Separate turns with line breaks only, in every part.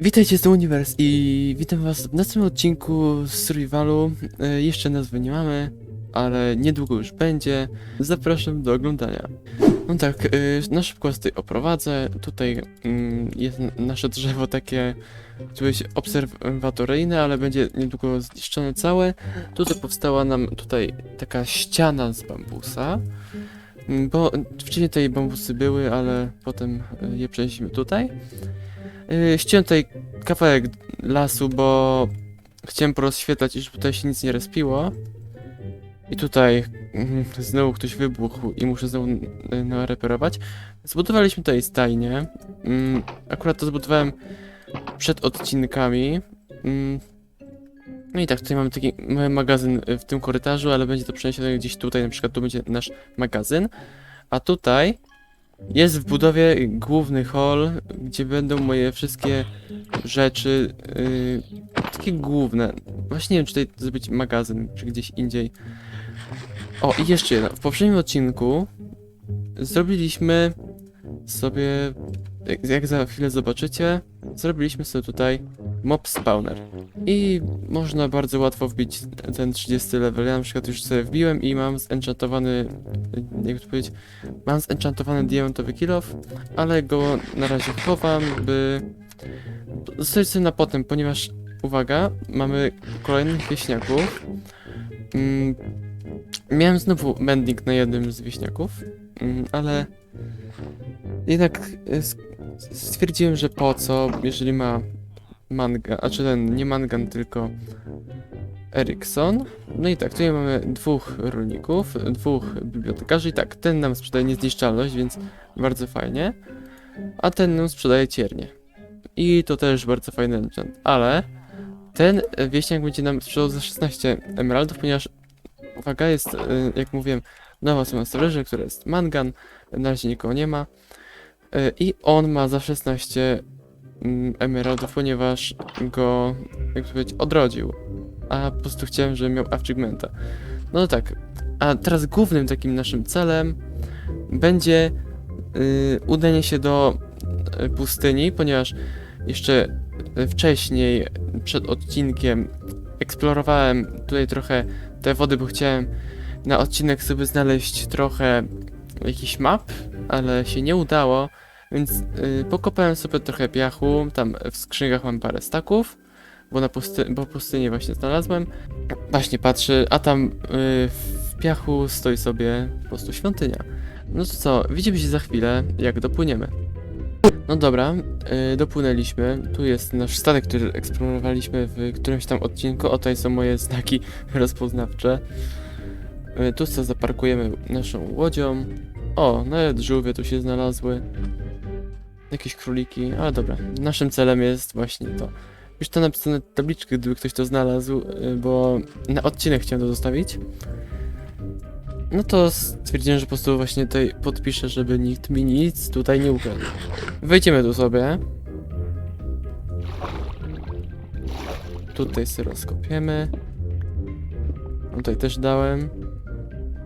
Witajcie z The Universe i witam was w następnym odcinku z Survivalu. E, jeszcze nazwy nie mamy, ale niedługo już będzie. Zapraszam do oglądania. No tak, e, na szybko tutaj oprowadzę. Tutaj mm, jest nasze drzewo takie, jest obserwatoryjne, ale będzie niedługo zniszczone całe. Tutaj powstała nam tutaj taka ściana z bambusa. Mm, Bo wcześniej tutaj bambusy były, ale potem e, je przenieśliśmy tutaj. Ściąłem tutaj kawałek lasu, bo chciałem porozświetlać, iż tutaj się nic nie respiło. I tutaj mm, znowu ktoś wybuchł i muszę znowu yy, nareperować. Zbudowaliśmy tutaj stajnię. Mm, akurat to zbudowałem przed odcinkami. No i tak, tutaj mamy taki magazyn y, w tym korytarzu, ale będzie to przeniesione gdzieś tutaj, na przykład tu będzie nasz magazyn. A tutaj jest w budowie główny hall, gdzie będą moje wszystkie rzeczy, yy, takie główne. Właśnie nie wiem, czy tutaj zrobić magazyn, czy gdzieś indziej. O, i jeszcze jedno. W poprzednim odcinku zrobiliśmy sobie, jak, jak za chwilę zobaczycie, zrobiliśmy sobie tutaj mob spawner. I można bardzo łatwo wbić ten 30 level. Ja na przykład już sobie wbiłem i mam zenchantowany, jak to powiedzieć, Mam zenchantowany diamentowy kill off, ale go na razie chowam, by zostawić sobie na potem, ponieważ, uwaga, mamy kolejnych wieśniaków. Mm, miałem znowu mending na jednym z wieśniaków, mm, ale jednak s- stwierdziłem, że po co, jeżeli ma manga, a czy ten, nie mangan, tylko Erikson. No i tak, tutaj mamy dwóch rolników, dwóch bibliotekarzy i tak, ten nam sprzedaje niezniszczalność, więc bardzo fajnie, a ten nam sprzedaje ciernie. I to też bardzo fajny enchant, ale ten wieśniak będzie nam sprzedał za 16 emeraldów, ponieważ uwaga, jest, e, jak mówiłem, nowa strona storage, która jest mangan, na razie nikogo nie ma E, i on ma za 16 mm, emeraldów, ponieważ go, jak powiedzieć, odrodził a po prostu chciałem, żeby miał achievementa. No tak, a teraz głównym takim naszym celem będzie yy, udanie się do y, pustyni, ponieważ jeszcze y, wcześniej, przed odcinkiem, eksplorowałem tutaj trochę te wody, bo chciałem na odcinek sobie znaleźć trochę jakiś map, ale się nie udało, więc yy, pokopałem sobie trochę piachu, tam w skrzynkach mam parę staków, bo na pusty bo pustynię właśnie znalazłem. Właśnie patrzę, a tam yy, w piachu stoi sobie po prostu świątynia. No to co, widzimy się za chwilę, jak dopłyniemy. No dobra, yy, dopłynęliśmy. Tu jest nasz statek, który eksplorowaliśmy w którymś tam odcinku. O, tutaj są moje znaki rozpoznawcze. Yy, tu co zaparkujemy naszą łodzią. O, nawet żółwie tu się znalazły. Jakieś króliki, ale dobra. Naszym celem jest właśnie to. Już to napisane na tabliczkę, gdyby ktoś to znalazł, y, bo na odcinek chciałem to zostawić. No to stwierdziłem, że po prostu właśnie tutaj podpiszę, żeby nikt mi nic tutaj nie ukradł. Wejdziemy tu sobie. Tutaj sobie rozkopiemy. Tutaj też dałem.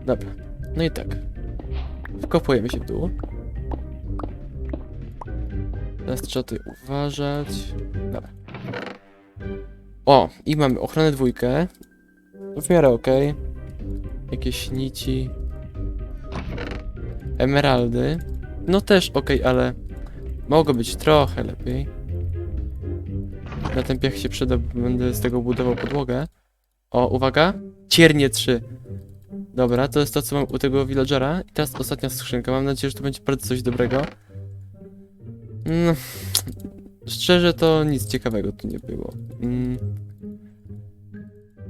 Dobra. No i tak. Wkopujemy się w dół. Teraz trzeba tutaj uważać. Dobra. O, i mamy ochronę dwójkę. W miarę okej. Jakieś nici. Emeraldy. No też okej, ale mogło być trochę lepiej. Na ten piach się przyda, będę z tego budował podłogę. O, uwaga. Ciernie 3. Dobra, to jest to, co mam u tego villagera. I teraz ostatnia skrzynka. Mam nadzieję, że to będzie bardzo coś dobrego. No, Szczerze to nic ciekawego tu nie było. Mm.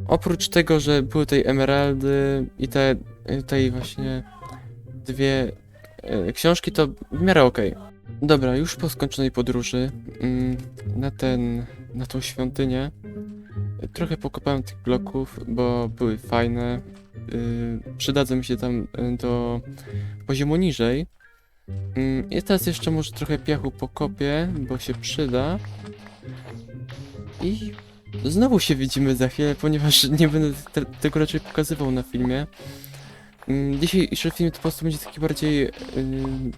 Oprócz tego, że były tutaj emeraldy i te tutaj właśnie dwie e, książki, to w miarę okej. Dobra, już po skończonej podróży mm, na ten, na tą świątynię trochę pokopałem tych bloków, bo były fajne. Y, przydadzą mi się tam y, do poziomu niżej. Mm, I teraz jeszcze może trochę piachu pokopię, bo się przyda. I znowu się widzimy za chwilę, ponieważ nie będę te, tego raczej pokazywał na filmie. Mm, Dzisiejszy film to po prostu będzie taki bardziej ym,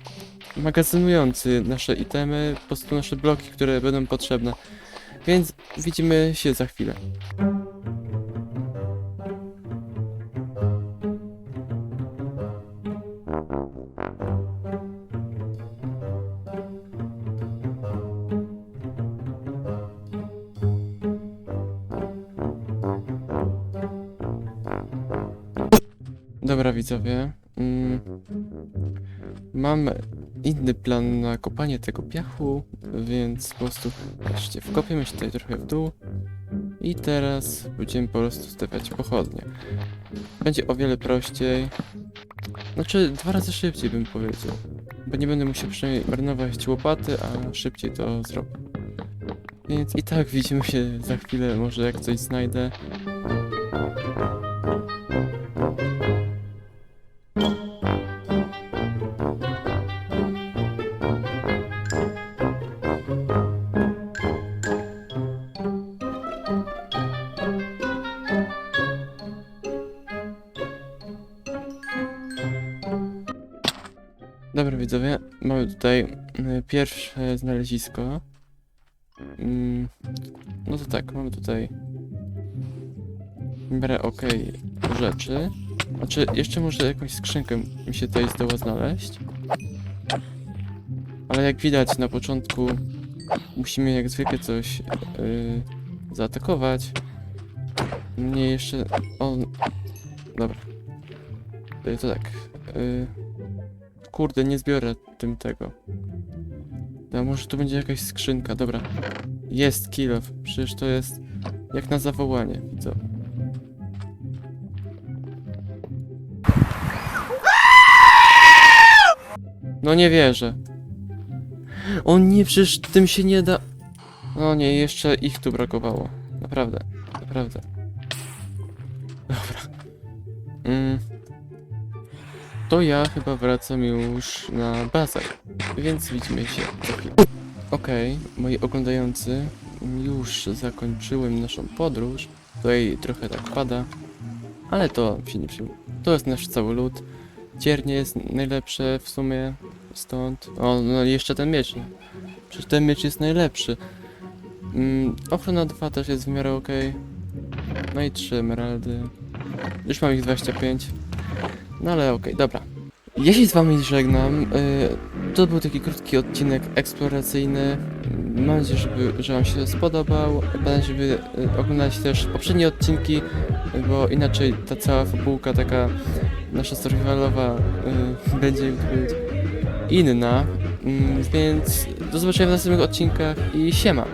magazynujący nasze itemy, po prostu nasze bloki, które będą potrzebne. Więc widzimy się za chwilę. Dobra widzowie, mm, mam inny plan na kopanie tego piachu, więc po prostu, patrzcie, wkopiemy się tutaj trochę w dół i teraz będziemy po prostu stawiać pochodnie. Będzie o wiele prościej, znaczy dwa razy szybciej bym powiedział, bo nie będę musiał przynajmniej marnować łopaty, a szybciej to zrobię. Więc i tak widzimy się za chwilę, może jak coś znajdę. Dobra widzowie, mamy tutaj y, pierwsze znalezisko. Mm, No to tak, mamy tutaj miarę okej rzeczy. Znaczy, jeszcze może jakąś skrzynkę mi się tutaj zdoła znaleźć. Ale jak widać na początku musimy jak zwykle coś yy, zaatakować. Mnie jeszcze... O... Dobra. Y, To tak. Yy, Kurde, nie zbiorę tym tego. No, może tu będzie jakaś skrzynka, dobra. Jest kill off. Przecież to jest jak na zawołanie, widzę. No nie wierzę. O nie, przecież tym się nie da... No nie, jeszcze ich tu brakowało. Naprawdę, naprawdę. Dobra. Mm. To ja chyba wracam już na bazę, więc widzimy się za chwilę. Okej, moi oglądający, już zakończyłem naszą podróż. Tutaj trochę tak pada, ale to się nie przyjmuje. To jest nasz cały lód. Ciernie jest najlepsze w sumie stąd. O, no jeszcze ten miecz. Przecież ten miecz jest najlepszy. Mm, ochrona 2 też jest w miarę okej. No i 3 emeraldy. Już mam ich 25. No ale okej, dobra. Ja się z wami żegnam. y, To był taki krótki odcinek eksploracyjny. Mam nadzieję, żeby, że wam się spodobał. Pamiętajcie, żeby y, oglądać też poprzednie odcinki, bo inaczej ta cała fabułka taka nasza survivalowa y, będzie inna. Mm, Więc do zobaczenia w następnych odcinkach i siema.